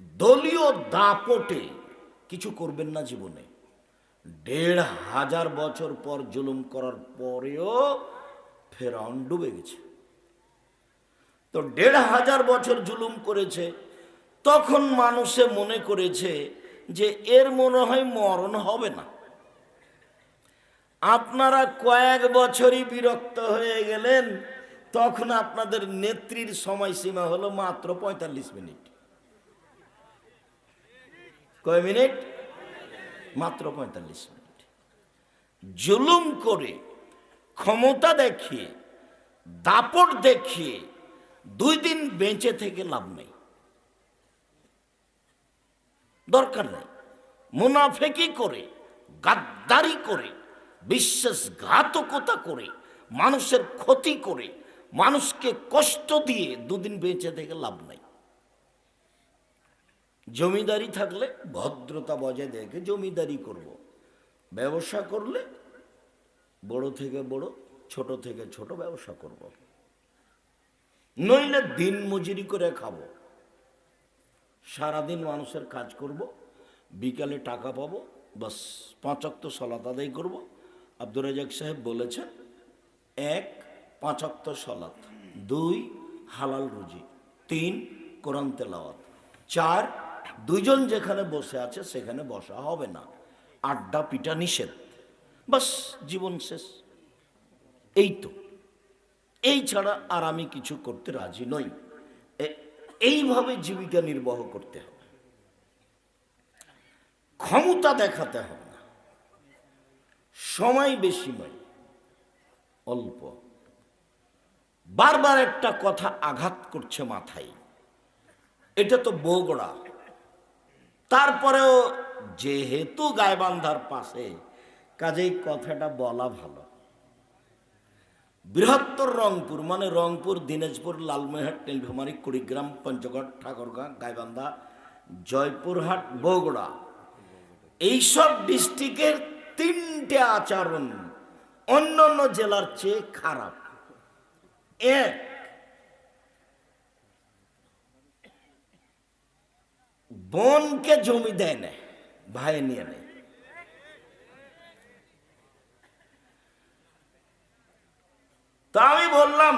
দলীয় দাপটে কিছু করবেন না জীবনে। দেড় হাজার বছর পর জুলুম করার পরেও ফেরাউন ডুবে গেছে। তো দেড় হাজার বছর জুলুম করেছে, তখন মানুষে মনে করেছে যে এর মনে হয় মরণ হবে না। আপনারা কয়েক বছরই বিরক্ত হয়ে গেলেন, তখন আপনাদের নেত্রীর সময়সীমা হলো মাত্র পঁয়তাল্লিশ মিনিট। কয় মিনিট? মাত্র পঁয়তাল্লিশ মিনিট। জুলুম করে, ক্ষমতা দেখিয়ে, দাপট দেখিয়ে, দুই দিন বেঁচে থেকে লাভ নেই। দরকার নেই। মুনাফেকি করে, গাদ্দারি করে, বিশ্বাসঘাতকতা করে, মানুষের ক্ষতি করে, মানুষকে কষ্ট দিয়ে দুদিন বেঁচে থেকে লাভ নাই। জমিদারি থাকলে ভদ্রতা বজায় দেখে জমিদারি করব। ব্যবসা করলে বড় থেকে বড়, ছোট থেকে ছোট ব্যবসা করব। নইলে দিন মজুরি করে খাব সারাদিন মানুষের কাজ করব, বিকালে টাকা পাবো, বাস পাঁচক্ত সলাত আদায় করব আব্দুর রাজাক সাহেব বলেছেন, এক পাঁচক্ত সলাত, দুই, হালাল রুজি, তিন, কোরআন তেলাওয়াত, চার দুইজন যেখানে বসে আছে, সেখানে বসা হবে না। আড্ডা পিটা নিষেধ। বাস, জীবন শেষ। এই তো। এই ছাড়া আর আমি কিছু করতে রাজি নই। এইভাবে জীবিকা নির্বাহ করতে হবে। ক্ষমতা দেখাতে হবে না। সময় বেশি নয়, অল্প। বারবার একটা কথা আঘাত করছে মাথায়। এটা তো বগুড়া। তারপরেও যেহেতু গায়বান্ধার পাশে, কাজেই কথাটা বলা ভালো। বৃহত্তর রংপুর মানে রংপুর, দিনাজপুর লালমোহাট নীলফামারী, কুড়িগ্রাম, পঞ্চগড়, ঠাকুরগাঁ, গাইবান্ধা, জয়পুরহাট, বগুড়া, এইসব ডিস্ট্রিক্টের তিনটে আচরণ অন্য অন্য জেলার চেয়ে খারাপ। এক বোনকে জমি দেয় না ভাই নিয়ে নেয়। তা আমি বললাম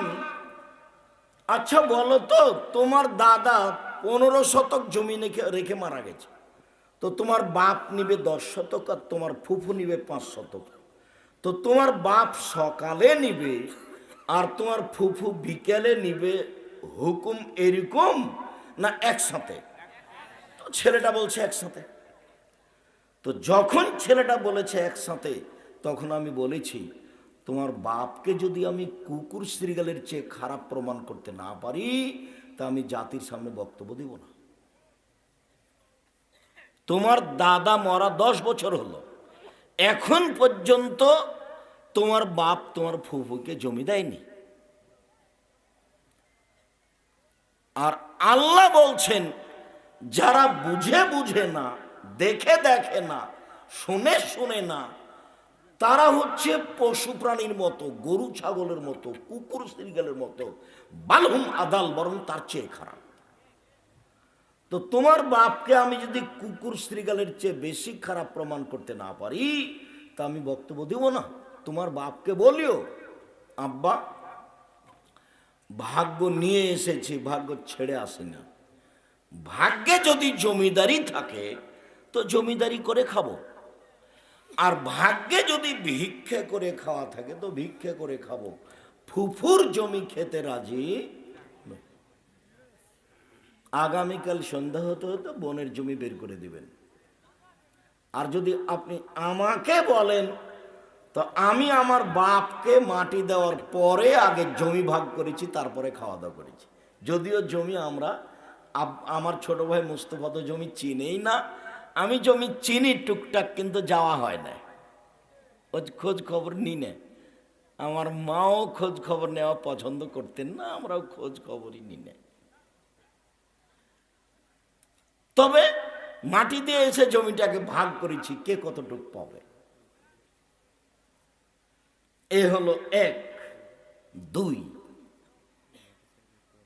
আচ্ছা বলো তো, তোমার দাদা পনেরো শতক জমি রেখে মারা গেছে। তো তোমার বাপ নিবে দশ শতক আর তোমার ফুফু নিবে পাঁচ শতক। তো তোমার বাপ সকালে নিবে আর তোমার ফুফু বিকেলে নিবে হুকুম এরকম না একসাথে? ছেলেটা বলছে একসাথে। তো যখন ছেলেটা বলেছে একসাথে, তখন আমি বলেছি, তোমার বাপকে যদি আমি কুকুর শ্রীগালের চেয়ে খারাপ প্রমাণ করতে না পারি, তা আমি জাতির সামনে বক্তব্য দিব না। তোমার দাদা মরা দশ বছর হলো। এখন পর্যন্ত তোমার বাপ তোমার ফুফুকে জমি দেয়নি। আর আল্লাহ বলছেন যারা বুঝে বুঝে না, দেখে দেখে না, শুনে শুনে না, তারা হচ্ছে পশু প্রাণীর মতো, গরু ছাগলের মতো, কুকুর শ্রীগালের মতো, বালহুম আদাল বরং তার চেয়ে খারাপ। তো তোমার বাপকে আমি যদি কুকুর শ্রীগালের চেয়ে বেশি খারাপ প্রমাণ করতে না পারি, তা আমি বক্তব্য দেব না। তোমার বাপকে বলিও, আব্বা, ভাগ্য নিয়ে এসেছি, ভাগ্য ছেড়ে আসে না ভাগ্যে যদি জমিদারি থাকে, তো জমিদারি করে খাব। আর ভাগ্যে যদি ভিক্ষে করে খাওয়া থাকে, তো ভিক্ষে করে খাব। ফুফুর জমি খেতে রাজি আগামীকাল সন্ধ্যা হতে হতে বনের জমি বের করে দিবেন। আর যদি আপনি আমাকে বলেন, তো আমি আমার বাপকে মাটি দেওয়ার পরে আগে জমি ভাগ করেছি, তারপরে খাওয়া দাওয়া করেছি। যদিও জমি আমরা আমার ছোট ভাই মুস্তফা তো জমি চিনেই না। আমি জমি চিনি টুকটাক, কিন্তু যাওয়া হয় না। ও খোঁজ খবর নি না। আমার মাও খোঁজ খবর নেওয়া পছন্দ করতেন না, আমরাও খোঁজ খবরই নি না। তবে মাটি দিয়ে এসে জমিটাকে ভাগ করেছি, কে কতটুক পাবে? এ হলো এক, দুই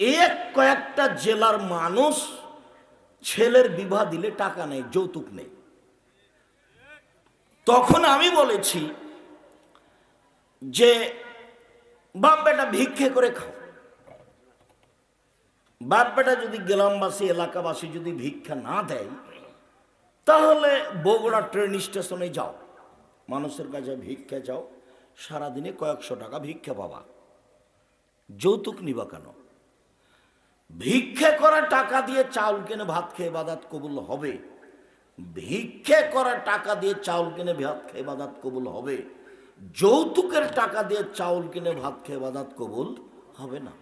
এক কয়েকটা জেলার মানুষ ছেলের বিবাহ দিলে টাকা নেই, যৌতুক নেই। তখন আমি বলেছি যে, বাপ বেটা ভিক্ষে করে খাও। বাপ বেটা যদি গ্রামবাসী, এলাকাবাসী যদি ভিক্ষা না দেয়, তাহলে বগুড়া ট্রেন স্টেশনে যাও। মানুষের কাছে ভিক্ষা যাও। সারাদিনে কয়েকশো টাকা ভিক্ষা পাবা। যৌতুক নিবা কেন? ভিক্ষে করা টাকা দিয়ে চাউল কিনে ভাত খেয়ে বাদাত কবুল হবে। ভিক্ষে করা টাকা দিয়ে চাউল কিনে ভাত খেয়ে বাদাত কবুল হবে। যৌতুকের টাকা দিয়ে চাউল কিনে ভাত খেয়ে বাদাত কবুল হবে না।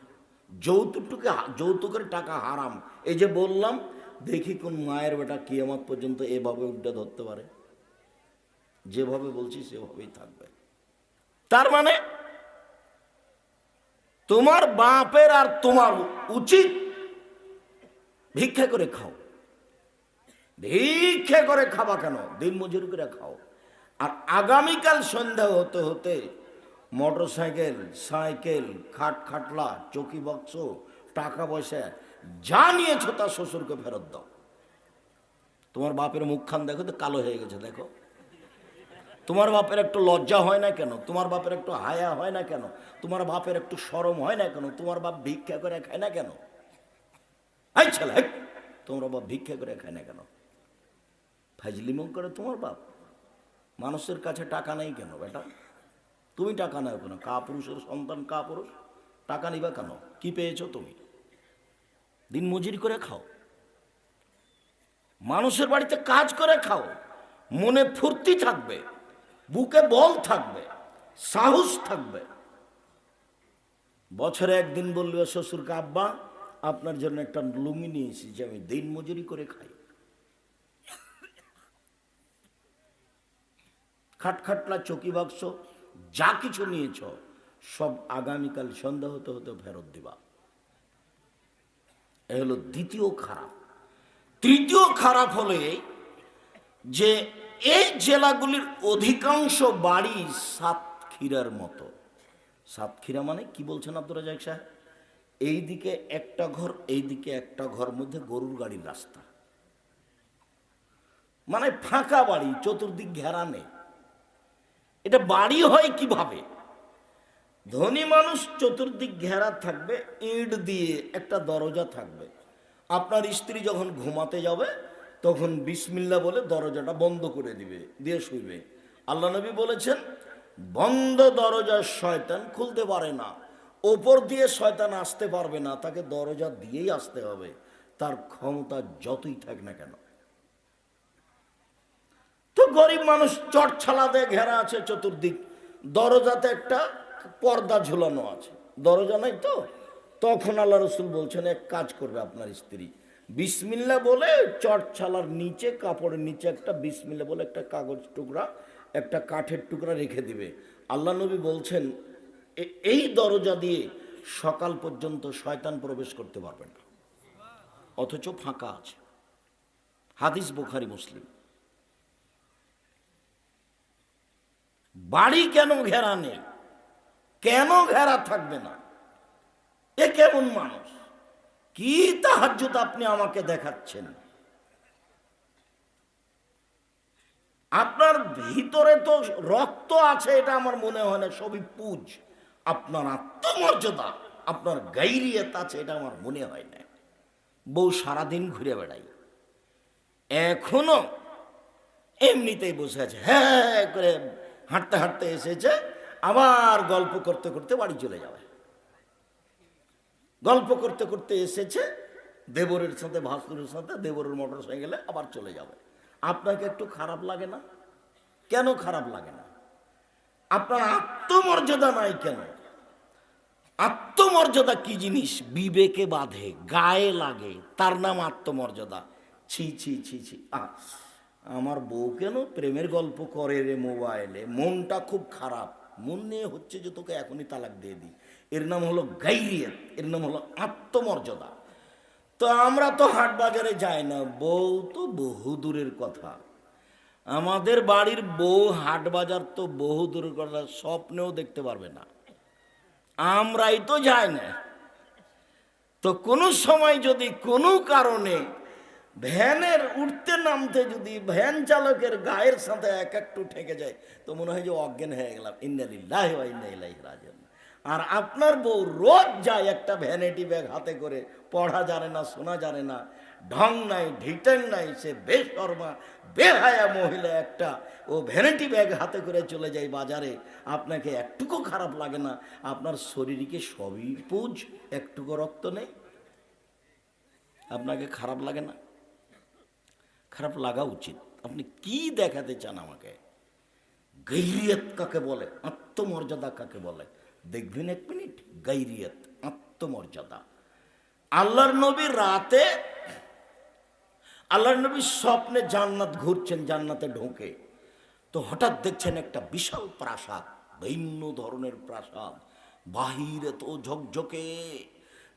যৌতুকটুকে যৌতুকের টাকা হারাম। এই যে বললাম, দেখি কোন মায়ের বেটা কিয়ামত পর্যন্ত এভাবে উল্টে ধরতে পারে। যেভাবে বলছি, সেভাবেই থাকবে। তার মানে তোমার বাপের আর তোমার উচিত ভিক্ষা করে খাও। ভিক্ষে করে খাবা কেন? দিন মজুরি করে খাও। আর আগামীকাল সন্ধ্যা হতে হতে মোটর সাইকেল সাইকেল, খাট খাটলা, চকি বক্স, টাকা পয়সা যা নিয়েছ তা শ্বশুরকে ফেরত দাও। তোমার বাপের মুখখান দেখো তো কালো হয়ে গেছে, দেখো। তোমার বাপের একটু লজ্জা হয় না কেন? তোমার বাপের একটু হায়া হয় না কেন? তোমার বাপের একটু সরম হয় না কেন? তোমার বাপ ভিক্ষা করে খায় না কেন? এই ছেলে, তোমার বাপ ভিক্ষা করে খায় না কেন? ফাজলিমো করে তোমার বাপ? মানুষের কাছে টাকা নেই কেন বেটা? তুমি টাকা নেও কেন? কা পুরুষের সন্তান কা পুরুষ টাকা নিবা কেন? কি পেয়েছ তুমি? দিন মজুরি করে খাও। মানুষের বাড়িতে কাজ করে খাও। মনে ফুর্তি থাকবে। বুকে বল থাকবে। সাহস থাকবে। বছরে একদিন বলবে, শ্বশুরকে, আব্বা আপনার জন্য একটা লুঙ্গি নিয়ে এসেছি যে আমি দিন মজুরি করে খাই। খাটখাটলা চকি বাক্স, যা কিছু নিয়েছ, সব আগামীকাল সন্ধ্যা হতে হতে ফেরত দিবা। এ হলো দ্বিতীয় খারাপ। তৃতীয় খারাপ হলে যে, এই জেলাগুলির অধিকাংশ বাড়ি সাতক্ষীরার মতো। সাতক্ষীরা মানে কি বলছেন আব্দুল রাজাক সাহেব? এইদিকে একটা ঘর, এইদিকে একটা ঘর মধ্যে গরুর গাড়ির রাস্তা। মানে ফাঁকা বাড়ি, চতুর্দিক ঘেরা নেই এটা বাড়ি হয় কীভাবে? ধনী মানুষ চতুর্দিক ঘেরা থাকবে, ইট দিয়ে একটা দরজা থাকবে। আপনার স্ত্রী যখন ঘুমাতে যাবে, তখন বিসমিল্লা বলে দরজাটা বন্ধ করে দিবে, দিয়ে শুইবে। আল্লাহ নবী বলেছেন, বন্ধ দরজা শয়তান খুলতে পারে না। ওপর দিয়ে শয়তান আসতে পারবে না, তাকে দরজা দিয়েই আসতে হবে। তার ক্ষমতা যতই থাক না কেন। তো গরিব মানুষ চটছালা দিয়ে ঘেরা আছে চতুর্দিক। দরজাতে একটা পর্দা ঝুলানো আছে। দরজা নাই তো? তখন আল্লাহ রসুল বলছেন, এক কাজ করবে আপনার স্ত্রী। বিসমিল্লা বলে চটছালার নিচে, কাপড়ের নিচে একটা বিসমিল্লা বলে একটা কাগজ টুকরা, একটা কাঠের টুকরা রেখে দিবে। আল্লাহ নবী বলছেন এই দরজা দিয়ে সকাল পর্যন্ত শয়তান প্রবেশ করতে পারবে না। অথচ ফাঁকা আছে। হাদিস বুখারি, মুসলিম। বাড়ি কেন ঘেরা নেই? কেন ঘেরা থাকবে না? এ কেমন মানুষ? কি তাহাজ্জুদ আপনি আমাকে দেখাচ্ছেন? আপনার ভিতরে তো রক্ত আছে, এটা আমার মনে হয় না, সবই পুজ। আপনার আত্মমর্যাদা, আপনার গাইরিয়ত আছে, এটা আমার মনে হয় না। বউ সারাদিন ঘুরে বেড়াই এখনও এমনিতেই বসে আছে হ্যাঁ করে হাঁটতে হাঁটতে এসেছে, আবার গল্প করতে করতে বাড়ি চলে যাবে। গল্প করতে করতে এসেছে, দেবরের সাথে ভাসুরের সাথে, দেবরের মোটর সাইকেলে আবার চলে যাবে। আপনাকে একটু খারাপ লাগে না? কেন খারাপ লাগে না? আপনার আত্মমর্যাদা নাই কেন? আত্মমর্যাদা কি জিনিস? বিবেকে বাঁধে, গায়ে লাগে, তার নাম আত্মমর্যাদা। ছি ছি ছি ছি। আমার বউ কেন প্রেমের গল্প করে রে মোবাইলে? মনটা খুব খারাপ। মন নিয়ে হচ্ছে যে তোকে এখনই তালাক দিয়ে দিই। এর নাম হলো গাইরিয়ত, এর নাম হলো আত্মমর্যাদা। তো আমরা তো হাট বাজারে যাই না, বউ তো বহু দূরের কথা। আমাদের বাড়ির বউ হাট বাজার তো বহু দূরের কথা, স্বপ্নেও দেখতে পারবে না। আমরাই তো যাই না। তো কোনো সময় যদি কোনো কারণে ভ্যানের উঠতে নামতে যদি ভ্যান চালকের গায়ের সাথে এক একটু ঠেকে যায়, তো মনে হয় যে অজ্ঞান হয়ে গেলাম। ইন্দালিল্লাহ আর আপনার বউ রোজ যায় একটা ভ্যানিটি ব্যাগ হাতে করে, পড়া জানে না, শোনা জানে না ঢং নাই ঢিটেন নাই, সে বেশর্মা বেহায়া মহিলা একটা। ও ভ্যানিটি ব্যাগ হাতে করে চলে যায় বাজারে। আপনাকে একটুকু খারাপ লাগে না, আপনার শরীরকে সবই পুজ, একটুকু রক্ত নেই। আপনাকে খারাপ লাগে না? খারাপ লাগা উচিত। আপনি কি দেখাতে চান আমাকে? গৈরিয়ত কাকে বলে? আত্মমর্যাদা কাকে বলে? দেখবেন এক মিনিট, গৈরিয়ত, আত্মমর্যাদা। আল্লাহর নবী রাতে আল্লাহর নবী স্বপ্নে জান্নাত ঘুরছেন, জান্নাতে ঢোকে। তো হঠাৎ দেখছেন একটা বিশাল প্রাসাদ, ভিন্ন ধরনের প্রাসাদ। বাহিরে তো ঝকঝকে।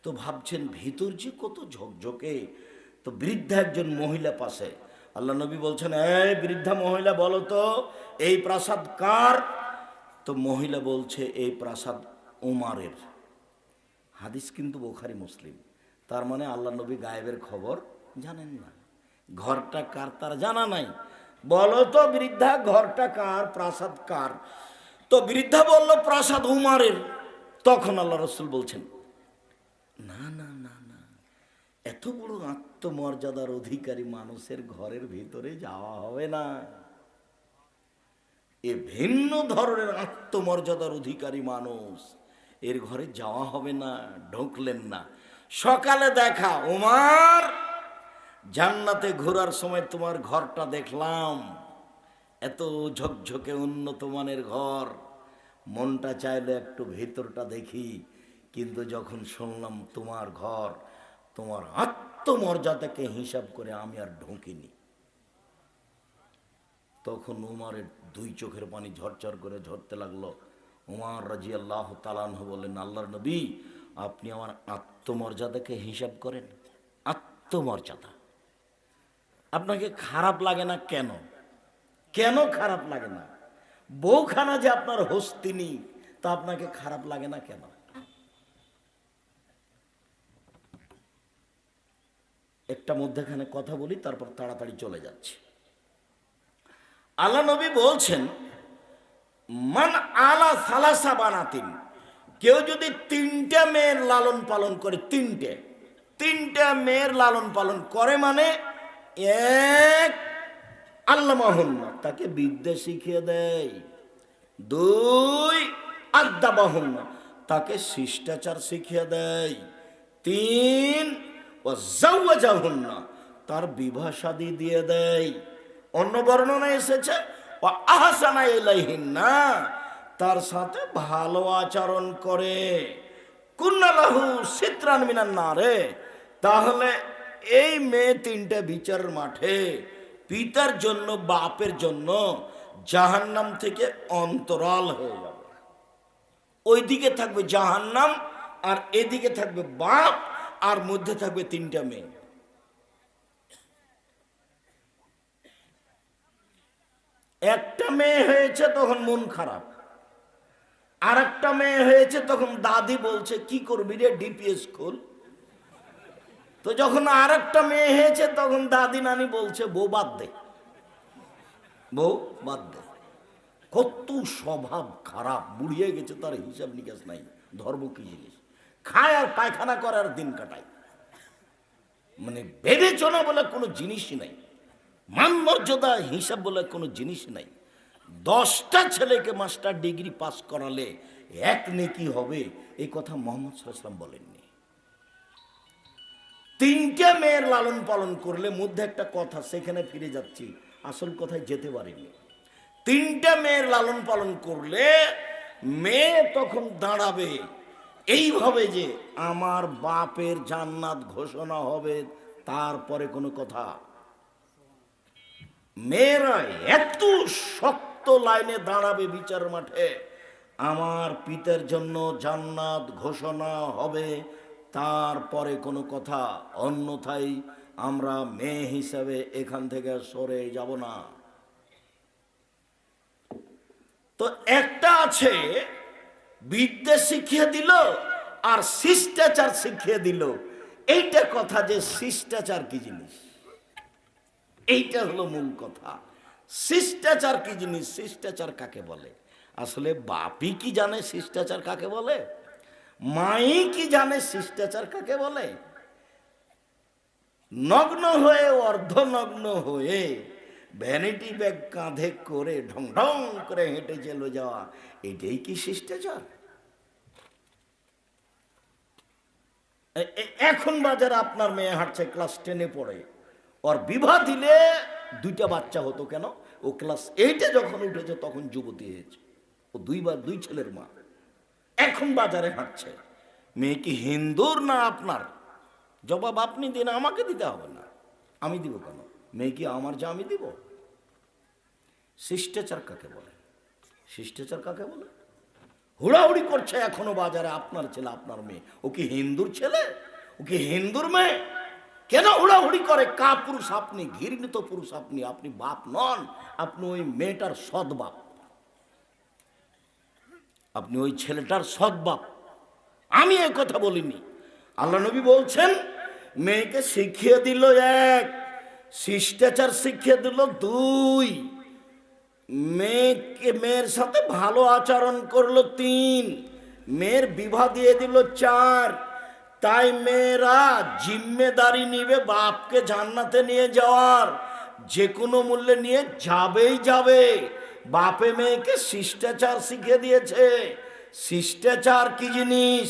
তো ভাবছেন, ভিতর যে কত ঝকঝকে। তো বৃদ্ধা একজন মহিলা পাশে। আল্লাহ নবী বলছেন, এই বৃদ্ধা মহিলা, বলো তো, এই প্রাসাদ কার? তো মহিলা বলছে, এই প্রাসাদ উমারের। হাদিস কিন্তু বোখারি মুসলিম। তার মানে আল্লাহ নবী গায়েবের খবর জানেন না। ঘরটা কার? তার জানা নাই। বলো তো বৃদ্ধা, ঘরটা কার? প্রাসাদ কার? তো বৃদ্ধা বলল, প্রাসাদ উমারের। তখন আল্লাহ রসুল বলছেন, না না না না। এত বড় আত্মমর্যাদার অধিকারী মানুষের ঘরের ভিতরে যাওয়া হবে না। এ ভিন্ন ধরনের আত্মমর্যাদার অধিকারী মানুষ এর ঘরে যাওয়া হবে না। ঢুকলেন না। সকালে দেখা, উমার জান্নাতে ঘোরার সময় তোমার ঘরটা দেখলাম। এত ঝকঝকে উন্নত মানের ঘর। মনটা চাইলে একটু ভেতরটা দেখি, কিন্তু যখন শুনলাম তোমার ঘর, তোমার আত্মমর্যাদাকে হিসাব করে আমি আর ঢুকিনি। তখন উমারের দুই চোখের পানি ঝরঝর করে ঝরতে লাগল। উমার রাজি আল্লাহ তালানহ বললেন, আল্লাহর নবী, আপনি আমার আত্মমর্যাদাকে হিসাব করেন। আত্মমর্যাদা। আপনাকে খারাপ লাগে না কেন? কেন খারাপ লাগে না? বউখানা যে আপনার হস্তিনী তা আপনাকে খারাপ লাগে না কেন? একটা মধ্যেখানে কথা বলি, তারপর তাড়াতাড়ি চলে যাচ্ছে। আল্লাহ নবী বলছেন, মান আলা সালাসা বানাতিন। কেউ যদি তিনটা মেয়ের লালন পালন করে, তিনটে, তিনটা মেয়ের লালন পালন করে মানে এক আল্লাহ মাহন্না তাকে বিদ্যা শিখিয়ে দেয়। দুই বাহন্না তাকে শিষ্টাচার শিখিয়ে দেয়। তিন ও জাউয়াজাহুন্না তার বিবাহ শাদী দিয়ে দেয়। অন্য বর্ণনা এসেছে ও আহসানা ইলাইহিন্না তার সাথে ভালো আচরণ করে। কুন্নালাহু সিত্রান মিনান নারে তাহলে এই মেয়ে তিনটে বিচার মাঠে, পিতার জন্য, বাপের জন্য জাহান্নাম থেকে অন্তরাল হয়ে যাবে। ওইদিকে থাকবে জাহান্নাম আর এদিকে থাকবে বাপ আর মধ্যে থাকবে তিনটা মেয়ে। একটা মেয়ে হয়েছে তখন মন খারাপ আর একটা মেয়ে হয়েছে তখন দাদি বলছে, কি করবি রে ডিপিএস খোল তো যখন আর একটা মেয়ে হয়েছে, তখন দাদি নানি বলছে, বউ বাদ দে। বউ বাদ দে। কত স্বভাব খারাপ, বুড়িয়ে গেছে, তার হিসাব নিকাশ নাই, ধর্ম কি জিনিস? খায় আর পায়খানা করার দিন কাটায়। মানে বিবেচনা বলে কোনো জিনিসই নাই। মান মর্যাদা হিসাব বলে কোনো জিনিস নাই। দশটা ছেলেকে মাস্টার ডিগ্রি পাস করালে এক নেকি হবে, এই কথা মোহাম্মদ সাল্লাম বলেননি। তিনটে মেয়ের লালন পালন করলে মধ্যে একটা কথা, সেখানে ফিরে যাচ্ছি। আসল কথায় যেতে পারিনি। তিনটা মেয়ের লালন পালন করলে মেয়ে তখন দাঁড়াবে। এইভাবে যে আমার বাপের জান্নাত ঘোষণা হবে, তারপরে কোনো কথা। মেয়েরা এত শক্ত লাইনে দাঁড়াবে বিচার মাঠে। আমার পিতার জন্য জান্নাত ঘোষণা হবে তারপরে কোনো কথা, অন্যথায় আমরা মেয়ে হিসাবে এখান থেকে সরে যাব না। তো একটা আছে, বিদ্যে শিখিয়ে দিল আর শিষ্টাচার শিখিয়ে দিল। এইটা কথা যে শিষ্টাচার কি জিনিস? এইটা হলো মূল কথা। শিষ্টাচার কি জিনিস? শিষ্টাচার কাকে বলে? আসলে বাপই কি জানে শিষ্টাচার কাকে বলে? মাই কি জানে শিষ্টাচার কাকে বলে? নগ্ন হয়ে, অর্ধনগ্ন হয়ে ভ্যানিটি ব্যাগ কাঁধে করে ঢং ঢং করে হেঁটে চলে যাওয়া, এটাই কি শিষ্টাচার? এখন বাজারে আপনার মেয়ে হাঁটছে ক্লাস টেনে পড়ে। ওর বিবাহ দিলে দুইটা বাচ্চা হতো কেন? ও ক্লাস এইটে যখন উঠেছে, তখন যুবতী হয়েছে। ও দুইবার, দুই ছেলের মা। এখন বাজারে হাঁটছে। মেয়ে কি হিন্দুর না আপনার? জবাব আপনি দিন, আমাকে দিতে হবে না। আমি দিব কেন? মেয়ে কি আমার যা আমি দিব? শিষ্টাচার কাকে বলে? শিষ্টাচার কাকে বলে? হুড়াহুড়ি করছে এখনও বাজারে আপনার ছেলে, আপনার মেয়ে। ও কি হিন্দুর ছেলে? ও কি হিন্দুর মেয়ে? কেন হুড়াহুড়ি করে? কা পুরুষ আপনি? ঘৃণিত পুরুষ আপনি? আপনি বাপ নন। আপনি ওই মেয়েটার সৎ বাপ। আপনি ওই ছেলেটার সৎ বাপ। আমি এ কথা বলিনি। আল্লাহ নবী বলছেন, মেয়েকে শিখিয়ে দিল এক, শিষ্টাচার শিখিয়ে দিল দুই। মেয়েকে, মেয়ের সাথে ভালো আচরণ করল তিন, মেয়ের বিবাহ দিয়ে দিল চার। তাই মেয়েরা জিম্মেদারি নিবে বাপকে জান্নাতে নিয়ে যাওয়ার। যে কোনো মূল্যে নিয়ে যাবেই যাবে। বাপে মেয়েকে শিষ্টাচার শিখিয়ে দিয়েছে। শিষ্টাচার কি জিনিস?